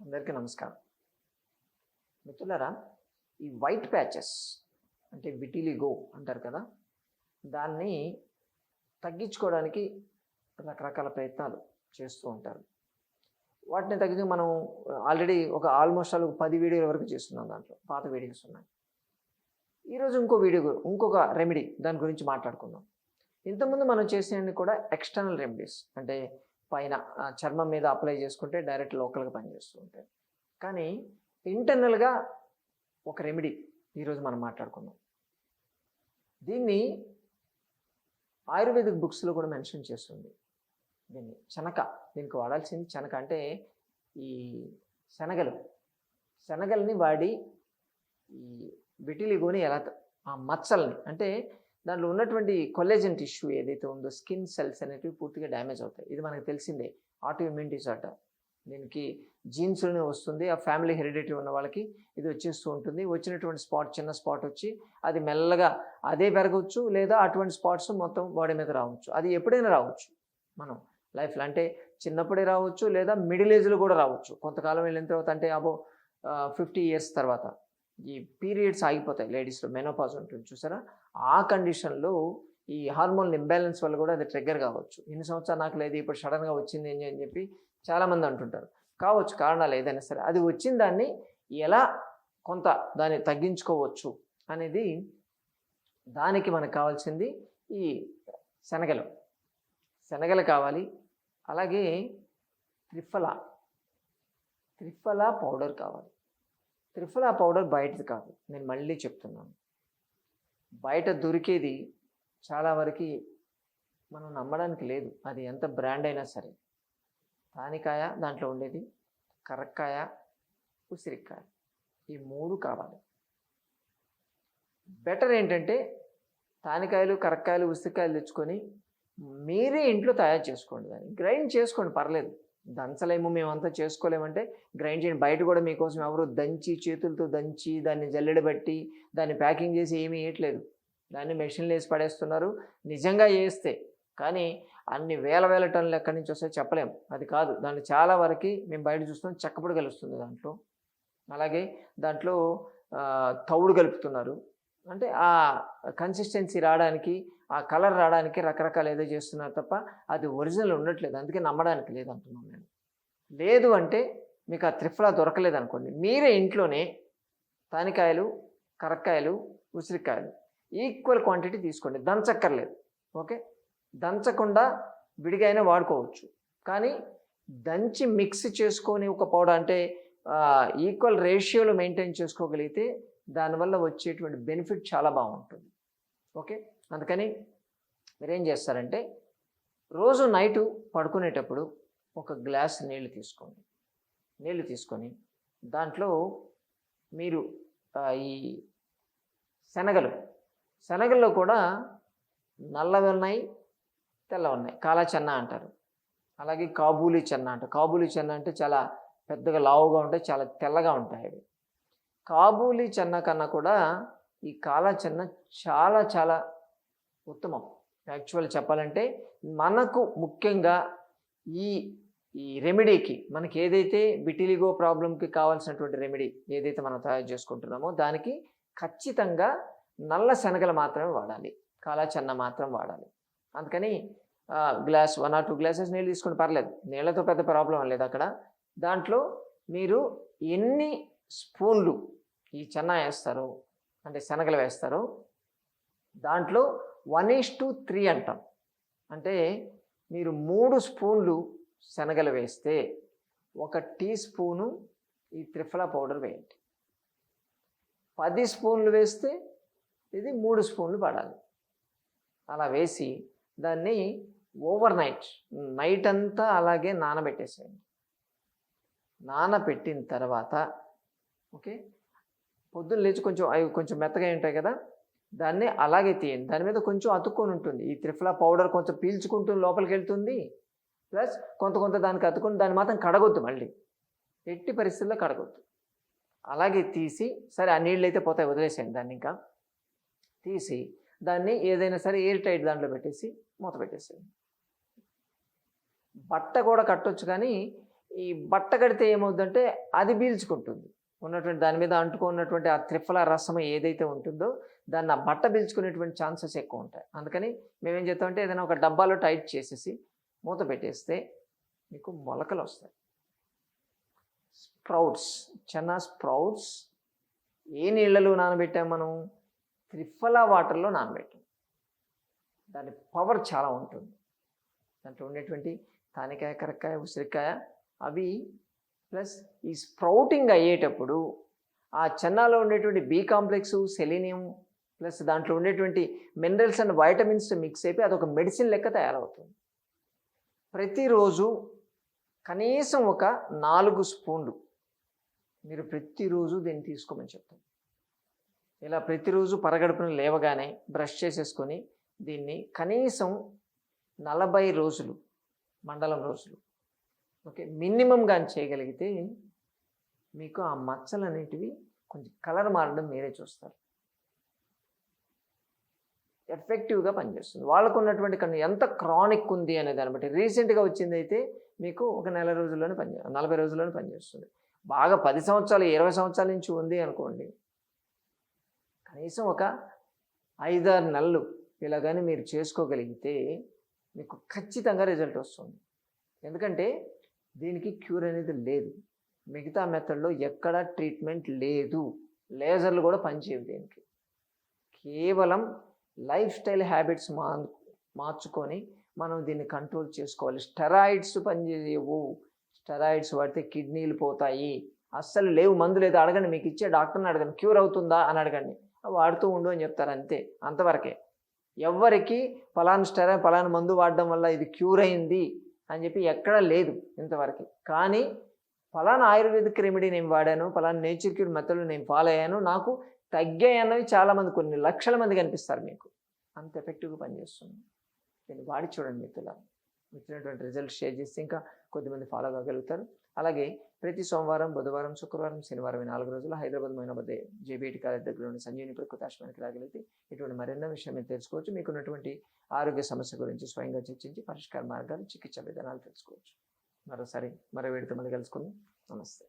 అందరికీ నమస్కారం. మిత్రులరా ఈ వైట్ ప్యాచెస్ అంటే విటిలిగో అంటారు కదా దాన్ని తగ్గించుకోవడానికి రకరకాల ప్రయత్నాలు చేస్తూ ఉంటారు. వాటిని తగ్గించి మనం ఆల్రెడీ ఒక ఆల్మోస్ట్ ఆల్ పది వీడియోల వరకు చేస్తున్నాం దాంట్లో పాత వీడియోస్ ఉన్నాయి. ఈరోజు ఇంకో వీడియో ఇంకొక రెమెడీ దాని గురించి మాట్లాడుకుందాం. ఇంతకుముందు మనం చేసినవి కూడా ఎక్స్టర్నల్ రెమెడీస్ అంటే పైన చర్మం మీద అప్లై చేసుకుంటే డైరెక్ట్ లోకల్గా పనిచేస్తూ ఉంటాయి. కానీ ఇంటర్నల్గా ఒక రెమెడీ ఈరోజు మనం మాట్లాడుకుందాం. దీన్ని ఆయుర్వేదిక్ బుక్స్లో కూడా మెన్షన్ చేస్తుంది. దీన్ని శనక దీనికి వాడాల్సింది శనక అంటే ఈ శనగలు. శనగల్ని వాడి ఈ విటిలిగోని ఎలా ఆ మచ్చల్ని అంటే దాంట్లో ఉన్నటువంటి కొల్లెజన్ టిష్యూ ఏదైతే ఉందో స్కిన్ సెల్స్ అనేటివి పూర్తిగా డ్యామేజ్ అవుతాయి. ఇది మనకు తెలిసిందే. ఆటో ఇమ్యూన్ డిసార్డర్ దీనికి జీన్స్లోనే వస్తుంది. ఆ ఫ్యామిలీ హెరిడిటీ ఉన్న వాళ్ళకి ఇది వచ్చేస్తూ ఉంటుంది. వచ్చినటువంటి స్పాట్ చిన్న స్పాట్ వచ్చి అది మెల్లగా అదే పెరగవచ్చు లేదా అటువంటి స్పాట్స్ మొత్తం బాడీ మీద రావచ్చు. అది ఎప్పుడైనా రావచ్చు. మనం లైఫ్లో అంటే చిన్నప్పుడే రావచ్చు లేదా మిడిల్ ఏజ్లో కూడా రావచ్చు. కొంతకాలం వెళ్ళిన తర్వాత అంటే అబో ఫిఫ్టీ ఇయర్స్ తర్వాత. ఈ పీరియడ్స్ ఆగిపోతాయి. లేడీస్లో మెనోపాజ్ ఉంటుంది. చూసారా? ఆ కండిషన్లో ఈ హార్మోన్ ఇంబ్యాలెన్స్ వల్ల కూడా అది ట్రిగ్గర్ కావచ్చు. ఇన్ని సంవత్సరాలు నాకు లేదు ఇప్పుడు సడన్గా వచ్చింది ఏంటి? అని చెప్పి చాలామంది అంటుంటారు. కావచ్చు కారణాలు ఏదైనా సరే. అది వచ్చిన దాన్ని ఎలా కొంత దాన్ని తగ్గించుకోవచ్చు అనేది దానికి మనకు కావాల్సింది ఈ శనగలు. శనగలు కావాలి. అలాగే త్రిఫల. త్రిఫల పౌడర్ కావాలి. త్రిఫల పౌడర్ బయటది కాదు. నేను మళ్ళీ చెప్తున్నాను. బయట దొరికేది చాలా వరకు మనం నమ్మడానికి లేదు. అది ఎంత బ్రాండ్ అయినా సరే. తానికాయ దాంట్లో ఉండేది. కరక్కాయ ఉసిరికాయ. ఈ మూడు కావాలి. బెటర్ ఏంటంటే తానికాయలు కరక్కాయలు ఉసిరికాయలు తెచ్చుకొని మీరే ఇంట్లో తయారు చేసుకోండి దాన్ని. గ్రైండ్ చేసుకోండి పర్లేదు. దంచలేము మేమంతా చేసుకోలేమంటే గ్రైండ్ చేయండి బయట కూడా మీకోసం ఎవరు దంచి చేతులతో దంచి దాన్ని జల్లెడబట్టి దాన్ని ప్యాకింగ్ చేసి ఏమీ వేయట్లేదు దాన్ని మెషిన్లు వేసి పడేస్తున్నారు. నిజంగా వేస్తే కానీ అన్ని వేల వేల టన్నులు ఎక్కడి నుంచి వస్తాయో చెప్పలేము అది కాదు. దాన్ని చాలా వరకు మేము బయట చూస్తాం చెక్కపొడి కలుస్తుంది దాంట్లో. అలాగే దాంట్లో తవుడు తౌడు కలుపుతున్నారు. అంటే ఆ కన్సిస్టెన్సీ రావడానికి ఆ కలర్ రావడానికి రకరకాల ఏదో చేస్తున్నారు తప్ప అది ఒరిజినల్ ఉండట్లేదు. అందుకే నమ్మడానికి లేదు అంటున్నాను నేను. లేదు అంటే మీకు ఆ త్రిఫలా దొరకలేదు అనుకోండి. మీరే ఇంట్లోనే తానికాయలు కరక్కాయలు ఉసిరికాయలు ఈక్వల్ క్వాంటిటీ తీసుకోండి. దంచక్కర్లేదు. ఓకే? దంచకుండా విడిగా అయినా వాడుకోవచ్చు. కానీ దంచి మిక్స్ చేసుకొని ఒక పౌడర్ అంటే ఈక్వల్ రేషియోలో మెయింటైన్ చేసుకోగలిగితే దానివల్ల వచ్చేటువంటి బెనిఫిట్ చాలా బాగుంటుంది. ఓకే? అందుకని మీరేం చేస్తారంటే రోజు నైటు పడుకునేటప్పుడు ఒక గ్లాస్ నీళ్ళు తీసుకోండి. నీళ్ళు తీసుకొని దాంట్లో మీరు ఈ శనగలు. శనగల్లో కూడా నల్లవి ఉన్నాయి తెల్ల ఉన్నాయి. కాలా చెన్న అంటారు. అలాగే కాబూలి చెన్న అంటారు. కాబూలీ చెన్న అంటే చాలా పెద్దగా లావుగా ఉంటాయి చాలా తెల్లగా ఉంటాయి అవి. కాబూలి చెన్న కన్నా కూడా ఈ కాలా చెన్న చాలా చాలా ఉత్తమం. యాక్చువల్ చెప్పాలంటే మనకు ముఖ్యంగా ఈ ఈ రెమెడీకి మనకి ఏదైతే బిటిలిగో ప్రాబ్లంకి కావాల్సినటువంటి రెమెడీ ఏదైతే మనం తయారు చేసుకుంటున్నామో దానికి ఖచ్చితంగా నల్ల శనగలు మాత్రమే వాడాలి. కాలా చెన్న మాత్రం వాడాలి. అందుకని glass one or two glasses నీళ్ళు తీసుకుని పర్లేదు. నీళ్ళతో పెద్ద ప్రాబ్లం లేదు అక్కడ. దాంట్లో మీరు ఎన్ని స్పూన్లు ఈ చెన్న వేస్తారు అంటే శనగలు వేస్తారు. దాంట్లో వన్ ఈస్ టు త్రీ అంటాం. అంటే మీరు మూడు స్పూన్లు శనగలు వేస్తే ఒక టీ స్పూను ఈ త్రిఫల పౌడర్ వేయండి. పది స్పూన్లు వేస్తే ఇది మూడు స్పూన్లు పడాలి. అలా వేసి దాన్ని ఓవర్ నైట్ నైట్ అంతా అలాగే నానబెట్టేసేయండి. నానబెట్టిన తర్వాత ఓకే పొద్దున్న లేచి కొంచెం అవి కొంచెం మెత్తగా ఉంటాయి కదా దాన్ని అలాగే తీయండి. దాని మీద కొంచెం అతుక్కొని ఉంటుంది. ఈ త్రిఫలా పౌడర్ కొంచెం పీల్చుకుంటూ లోపలికి వెళ్తుంది. ప్లస్ కొంత కొంత దానికి అతుకుని దాన్ని మాత్రం కడగొద్దు మళ్ళీ. ఎట్టి పరిస్థితుల్లో కడగొద్దు. అలాగే తీసి సరే ఆ నీళ్ళు అయితే పోతాయి వదిలేసేయండి దాన్ని ఇంకా. తీసి దాన్ని ఏదైనా సరే ఎయిర్ టైట్ దాంట్లో పెట్టేసి మూత పెట్టేసేయండి. బట్ట కూడా కట్టొచ్చు కానీ ఈ బట్ట కడితే ఏమవుతుందంటే అది పీల్చుకుంటుంది. ఉన్నటువంటి దాని మీద అంటుకున్నటువంటి ఆ త్రిఫల రసం ఏదైతే ఉంటుందో దాన్ని ఆ బట్ట పీల్చుకునేటువంటి ఛాన్సెస్ ఎక్కువ ఉంటాయి. అందుకని మేమేం చేస్తామంటే ఏదైనా ఒక డబ్బాలో టైట్ చేసేసి మూత పెట్టేస్తే మీకు మొలకలు వస్తాయి. స్ప్రౌట్స్ చెన్నా స్ప్రౌట్స్ ఏ నీళ్ళలో నానబెట్టాం మనం? త్రిఫల వాటర్లో నానబెట్టాం. దాని పవర్ చాలా ఉంటుంది. దాంట్లో ఉండేటువంటి తానికాయ కరక్కాయ ఉసిరికాయ అవి ప్లస్ ఈ స్ప్రౌటింగ్ అయ్యేటప్పుడు ఆ చెన్నాలో ఉండేటువంటి బి కాంప్లెక్స్ సెలీనియం ప్లస్ దాంట్లో ఉండేటువంటి మినరల్స్ అండ్ వైటమిన్స్ మిక్స్ అయిపోయి అదొక మెడిసిన్ లెక్క తయారవుతుంది. ప్రతిరోజు కనీసం ఒక నాలుగు స్పూన్లు మీరు ప్రతిరోజు దీన్ని తీసుకోమని చెప్తాను. ఇలా ప్రతిరోజు పరగడుపున లేవగానే బ్రష్ చేసేసుకొని దీన్ని కనీసం నలభై రోజులు మండలం రోజులు ఓకే మినిమం కానీ చేయగలిగితే మీకు ఆ మచ్చలు అనేటివి కొంచెం కలర్ మారడం మీరే చూస్తారు. ఎఫెక్టివ్గా పనిచేస్తుంది. వాళ్ళకు ఉన్నటువంటి కన్ను ఎంత క్రానిక్ ఉంది అనే దాన్ని బట్టి. రీసెంట్గా వచ్చింది అయితే మీకు ఒక నెల రోజుల్లోనే పని నలభై రోజుల్లోనే పనిచేస్తుంది బాగా పది సంవత్సరాలు ఇరవై సంవత్సరాల నుంచి ఉంది అనుకోండి. కనీసం ఒక ఐదారు నెలలు ఇలా కానీ మీరు చేసుకోగలిగితే మీకు ఖచ్చితంగా రిజల్ట్ వస్తుంది. ఎందుకంటే దీనికి క్యూర్ అనేది లేదు. మిగతా మెథడ్లో ఎక్కడ ట్రీట్మెంట్ లేదు. లేజర్లు కూడా పనిచేయవు దీనికి. కేవలం లైఫ్ స్టైల్ హ్యాబిట్స్ మా మార్చుకొని మనం దీన్ని కంట్రోల్ చేసుకోవాలి. స్టెరాయిడ్స్ పనిచేయవు. స్టెరాయిడ్స్ వాడితే కిడ్నీలు పోతాయి. అస్సలు లేవు మందు లేదు అడగండి మీకు ఇచ్చే డాక్టర్ని అడగండి. క్యూర్ అవుతుందా అని అడగండి. వాడుతూ ఉండు అని చెప్తారు అంతే అంతవరకే. ఎవ్వరికి ఫలానా స్టెరాయిడ్ ఫలానా మందు వాడడం వల్ల ఇది క్యూర్ అయింది. అని చెప్పి ఎక్కడా లేదు ఇంతవరకు. కానీ ఫలానా ఆయుర్వేదిక్ రెమెడీ నేను వాడాను ఫలానా నేచర్ క్యూర్ మెథడ్ నేను ఫాలో అయ్యాను. నాకు తగ్గాయి అన్నవి చాలామంది కొన్ని లక్షల మంది కనిపిస్తారు మీకు. అంత ఎఫెక్టివ్గా పనిచేస్తుంది. దీన్ని వాడి చూడండి మిత్రుల వచ్చినటువంటి రిజల్ట్ షేర్ చేస్తే ఇంకా కొద్దిమంది ఫాలో కాగలుగుతారు. అలాగే ప్రతి సోమవారం బుధవారం శుక్రవారం శనివారం నాలుగు రోజులు హైదరాబాద్ మైనాబాద్ జేబీటి కాలేజ్ దగ్గర ఉన్న సంజీవని ప్రకృతి ఆశ్రమానికి రాగలిగితే ఇటువంటి మరెన్నో విషయం మీరు తెలుసుకోవచ్చు. మీకు ఉన్నటువంటి ఆరోగ్య సమస్య గురించి స్వయంగా చర్చించి పరిష్కార మార్గాలు చికిత్స విధానాలు తెలుసుకోవచ్చు. మరోసారి మరో వేడితో మళ్ళీ కలుసుకుందాం. నమస్తే.